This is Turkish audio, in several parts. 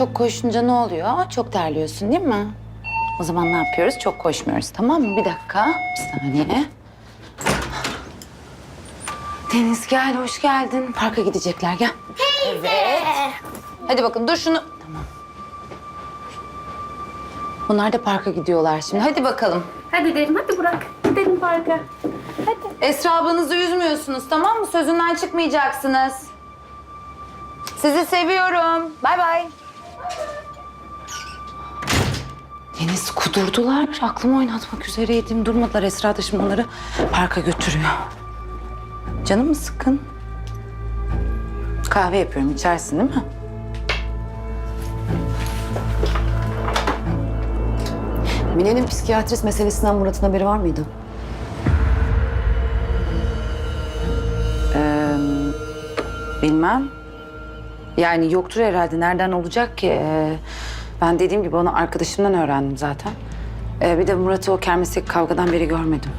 Çok koşunca ne oluyor? Çok terliyorsun değil mi? O zaman ne yapıyoruz? Çok koşmuyoruz tamam mı? Bir dakika. Bir saniye. Deniz gel, hoş geldin. Parka gidecekler, gel. Evet. Hadi bakın dur şunu. Tamam. Bunlar da parka gidiyorlar şimdi. Hadi bakalım. Hadi derim hadi Burak. Gidelim parka. Esra ablanızı üzmüyorsunuz tamam mı? Sözünden çıkmayacaksınız. Sizi seviyorum. Bay bay. Deniz kudurdular. Aklımı oynatmak üzereydim. Durmadılar Esra da şimdi onları parka götürüyor. Canım mı sıkkın? Kahve yapıyorum. içersin değil mi? Mine'nin psikiyatrist meselesinden Murat'ın haberi var mıydı? Bilmem. Yani yoktur herhalde. Nereden olacak ki? Ee, ben dediğim gibi onu arkadaşımdan öğrendim zaten. Ee, bir de Murat'ı o kermesteki kavgadan beri görmedim.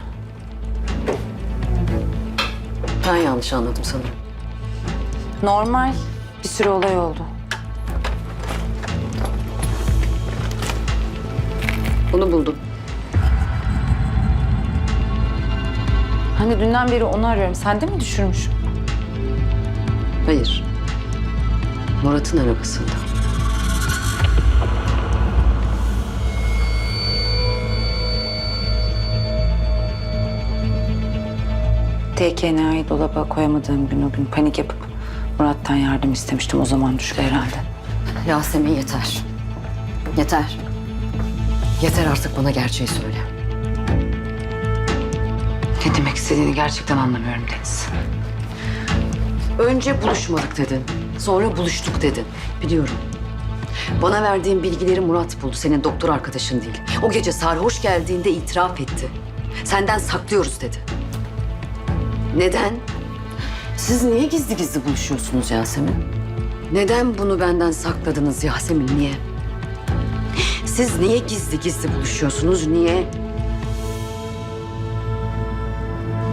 Ben yanlış anladım sanırım. Normal. Bir sürü olay oldu. Bunu buldum. Hani dünden beri onu arıyorum. Sen de mi düşürmüşüm? Hayır. Murat'ın arabasında. TKNA'yı dolaba koyamadığım gün o gün panik yapıp Murat'tan yardım istemiştim. O zaman düştü herhalde. Yasemin yeter. Yeter. Yeter artık bana gerçeği söyle. Ne demek istediğini gerçekten anlamıyorum Deniz. Önce buluşmadık dedin. Sonra buluştuk dedin. Biliyorum. Bana verdiğin bilgileri Murat buldu. Senin doktor arkadaşın değil. O gece sarhoş geldiğinde itiraf etti. Senden saklıyoruz dedi. Neden? Siz niye gizli gizli buluşuyorsunuz Yasemin? Neden bunu benden sakladınız Yasemin? Niye? Siz niye gizli gizli buluşuyorsunuz? Niye?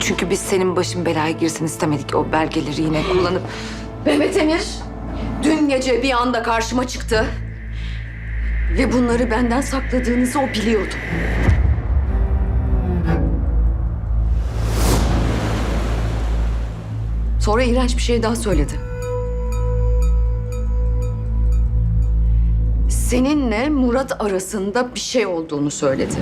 Çünkü biz senin başın belaya girsin istemedik. O belgeleri yine kullanıp... Mehmet Emir dün gece bir anda karşıma çıktı. Ve bunları benden sakladığınızı o biliyordu. Sonra iğrenç bir şey daha söyledi. Seninle Murat arasında bir şey olduğunu söyledi.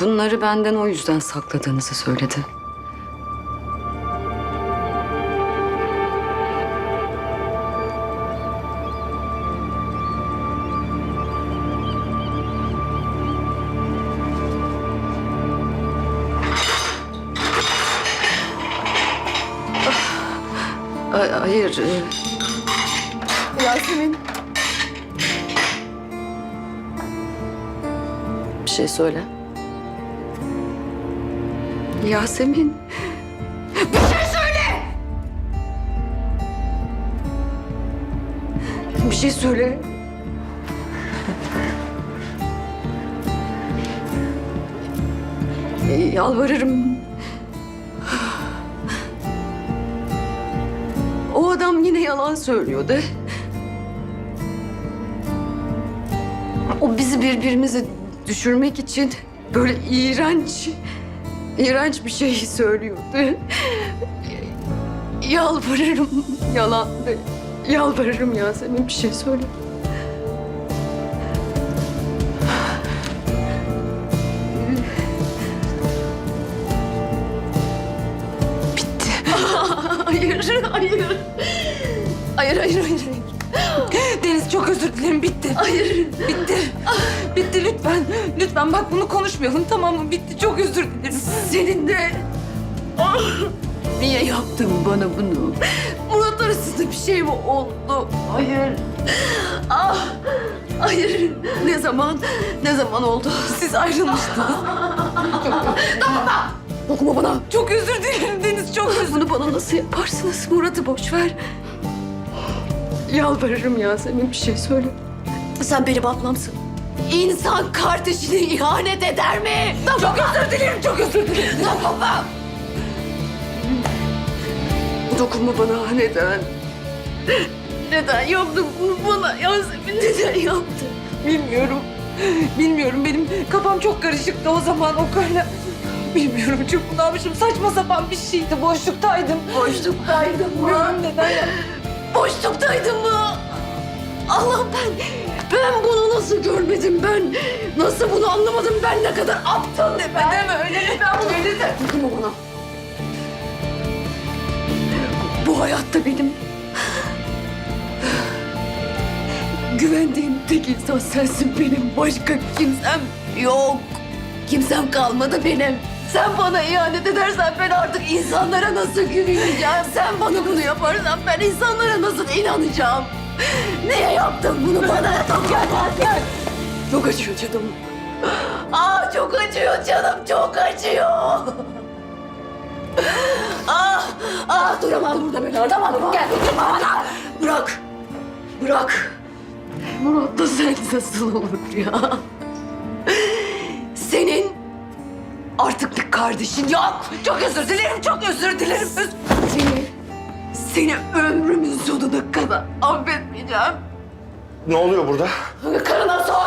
Bunları benden o yüzden sakladığınızı söyledi. Ay- Hayır. e, Yasemin. Bir şey söyle. Yasemin. Bir şey söyle! Bir şey söyle. Yalvarırım. O adam yine yalan söylüyordu. O bizi birbirimize düşürmek için böyle iğrenç, iğrenç bir şey söylüyordu. Yalvarırım yalan. Yalvarırım Yasemin bir şey söyle. Bitti. Hayır, hayır. Hayır, hayır, hayır. Deniz çok özür dilerim. Bitti. Hayır. Bitti. Bitti lütfen. Lütfen bak bunu konuşmayalım tamam mı? Bitti. Çok özür dilerim. Senin de... Ah! Niye yaptın bana bunu? Murat arasında bir şey mi oldu? Hayır. Ah! Hayır. Ne zaman? Ne zaman oldu? Siz ayrılmıştınız. Dokunma bana. Çok özür dilerim Deniz. Çok özür Bunu bana nasıl yaparsınız? Murat'ı boş ver. Yalvarırım Yasemin bir şey söyle. Sen benim ablamsın. İnsan kardeşine ihanet eder mi? Çok özür dilerim, çok özür dilerim. Dokunma. Dokunma bana neden? Neden yaptın bunu bana Yasemin? Neden yaptın? Bilmiyorum. Bilmiyorum. Benim kafam çok karışıktı o zaman o karla. Bilmiyorum çok bunalmışım. Saçma sapan bir şeydi. Boşluktaydım. Boşluktaydım mı? Bilmiyorum neden ya. Boşluktaydım mı? Allah ben, ben bunu nasıl görmedim ben? Nasıl bunu anlamadım ben ne kadar aptal ne ben? Deme öyle? Ben bunu öyle de. Dokunma bana. Bu hayatta benim güvendiğim tek insan sensin benim. Başka kimsem yok. Kimsem kalmadı benim. Sen bana ihanet edersen ben artık insanlara nasıl güveneceğim? Sen bana bunu yaparsan ben insanlara nasıl inanacağım? Niye yaptın bunu bana? Gel, gel. Çok acıyor canım. Aa çok acıyor canım, çok acıyor. Ah, ah duramam burada ben artık. Tamam, gel dokunma bana. Bırak, bırak. Murat'la sen nasıl olur ya? Senin artık bir kardeşin yok. Çok özür dilerim, çok özür dilerim. Seni, seni ömrümün sonuna kadar affetmeyeceğim. Ne oluyor burada? Karına sor.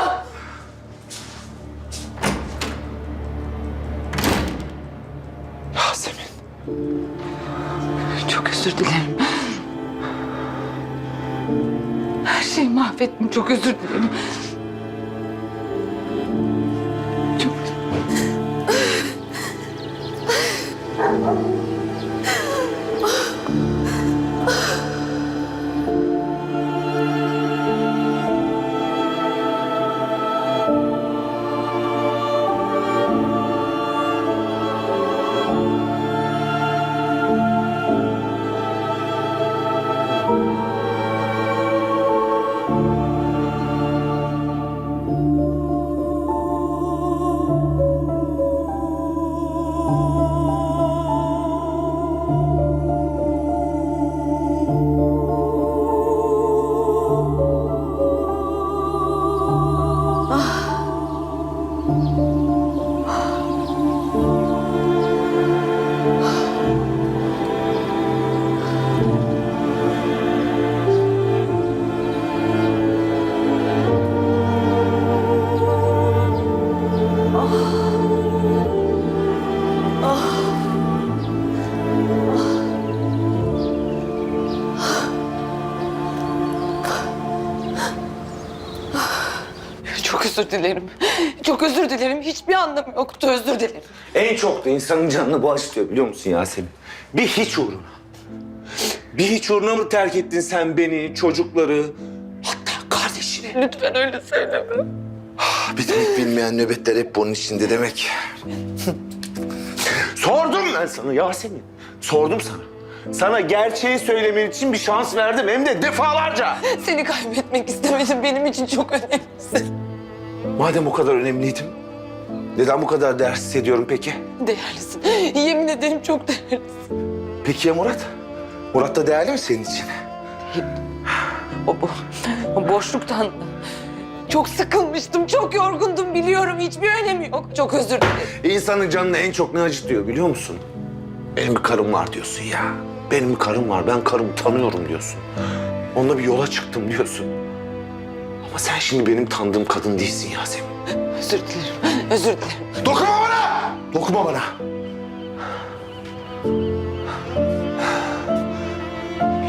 Yasemin. Çok özür dilerim. Her şeyi mahvettim. Çok özür dilerim. Özür dilerim. Çok özür dilerim. Hiçbir anlamı yoktu. Özür dilerim. En çok da insanın canını bu acıtıyor biliyor musun Yasemin? Bir hiç uğruna. Bir hiç uğruna mı terk ettin sen beni, çocukları, hatta kardeşini? Lütfen öyle söyleme. Bitmek bilmeyen nöbetler hep bunun içinde demek. Sordum ben sana Yasemin. Sordum sana. Sana gerçeği söylemen için bir şans verdim hem de defalarca. Seni kaybetmek istemedim. Benim için çok önemlisin. Madem o kadar önemliydim, neden bu kadar değersiz ediyorum peki? Değerlisin. Yemin ederim çok değerlisin. Peki ya Murat? Murat da değerli mi senin için? O, bu, o boşluktan çok sıkılmıştım. Çok yorgundum biliyorum. Hiçbir önemi yok. Çok özür dilerim. İnsanın canını en çok ne acıtıyor biliyor musun? Benim bir karım var diyorsun ya. Benim bir karım var, ben karımı tanıyorum diyorsun. Onunla bir yola çıktım diyorsun. Ama sen şimdi benim tanıdığım kadın değilsin Yasemin. Özür dilerim. Özür dilerim. Dokunma bana! Dokunma bana.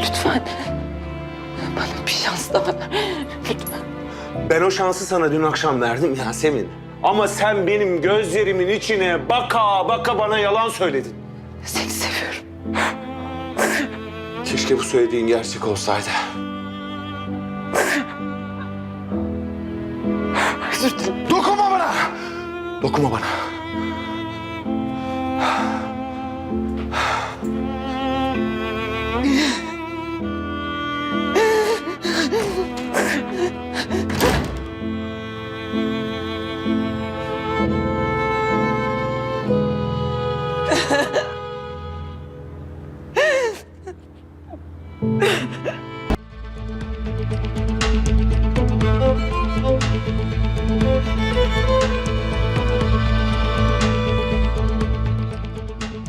Lütfen. Bana bir şans daha ver. Lütfen. Ben o şansı sana dün akşam verdim Yasemin. Ama sen benim gözlerimin içine baka baka bana yalan söyledin. Seni seviyorum. Keşke bu söylediğin gerçek olsaydı. Özür dilerim. Dokunma bana! Dokunma bana.